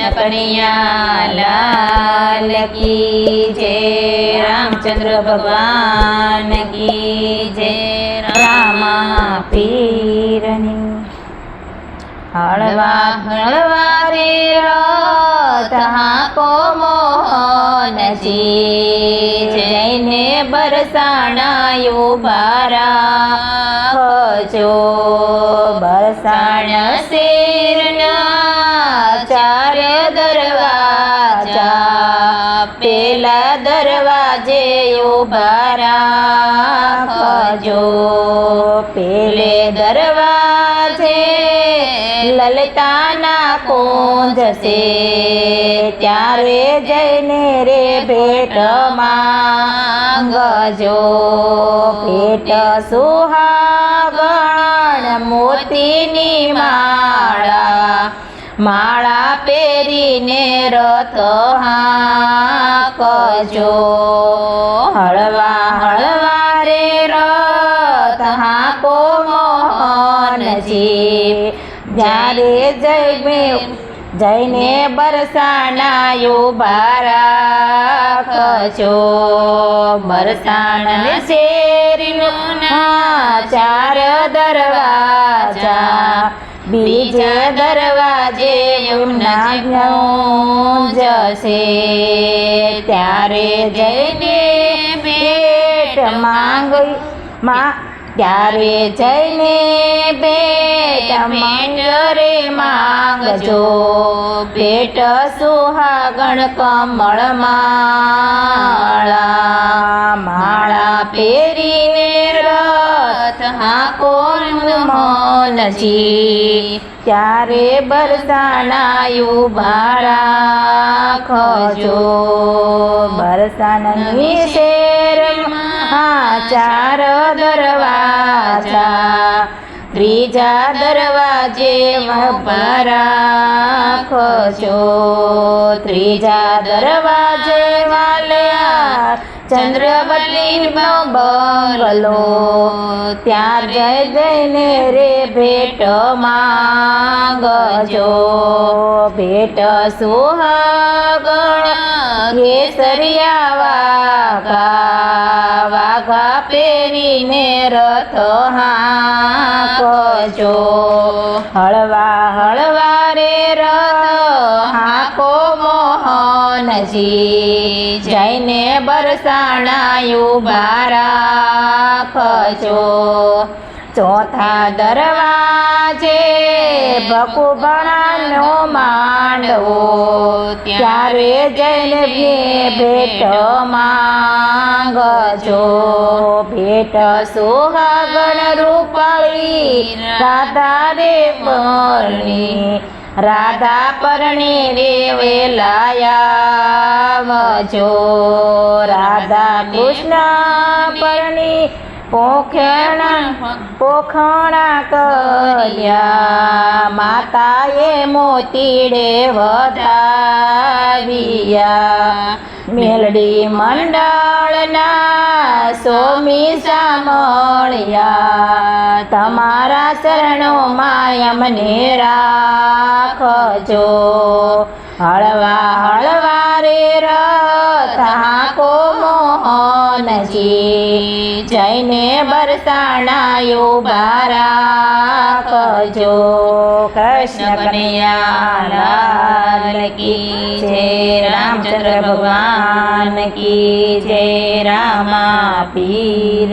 કૃષ્ણ કનૈયા લાલ કી જય રામચંદ્ર ભગવાન કી જય રામા પીરની હળવા હળવા રે રથ હાકો મોહનજી જઈને બરસાણાયો બારાજો બરસાણ શેરના ચાર દરવાજા, પેલા દરવાજે ઊભા રાખજો પેલે દરવાજે લલિતાના કોંજશે ત્યારે જઈને રે ભેટ માંગજો. ભેટ સુહાગણ મોતીની માળા. માળા પહેરીને રથ હાંકજો. હળવા હળવા રે રથ હાંકો મોહનજી. જ્યારે જઈને જઈને બરસાણાયો બારાખજો બરસાણા શેરીનું ચાર દરવાજા બીજા દરવાજે જશે ત્યારે જઈને ભેટ માંગ, માં, ત્યારે જઈને ભેટ મેંડરે માંગજો. ભેટ સુહાગણ કમળ માળા માળા પહેરીને રથ ત્યારે મોનજી ત્યારે બરસાણાયું બરસાનની શેર ચાર દરવાજા ત્રીજા દરવાજે રાખજો ત્રીજા દરવાજે વાલ્યા ચંદ્રવલ્લી બંગલો, ત્યાં જય જઈને રે ભેટ માંગજો. ભેટ સુહાગણ કેસરિયા વાઘા વાઘા પહેરીને રથ હાંકજો. હળવા હળવા રે રથ હાંકો મોહનજી જઈને બરસાણાયું બારાખજો. ચોથા દરવાજે ભકુભણાનો માંડવો. ત્યારે જઈને ભેટ માંગજો. ભેટ સુહાગણ રૂપાળી રાધા રે પરણી રાધા પરણી રે વેલાયાવજો રાધા કૃષ્ણ પરણી પોખણા પોખણા કર્યા. માતાએ મોતીડે વધાવ્યા. મેલડી મંડળના સોમી સામળ્યા તમારા શરણોમાં અમને રાખજો. હળવા હળવા રે રથ હાકો મોહનજી, જઈને બરસાણાયો બારાખજો કૃષ્ણ કનૈયા કી જય. રામચંદ્ર ભગવાન કી જય રામા પીર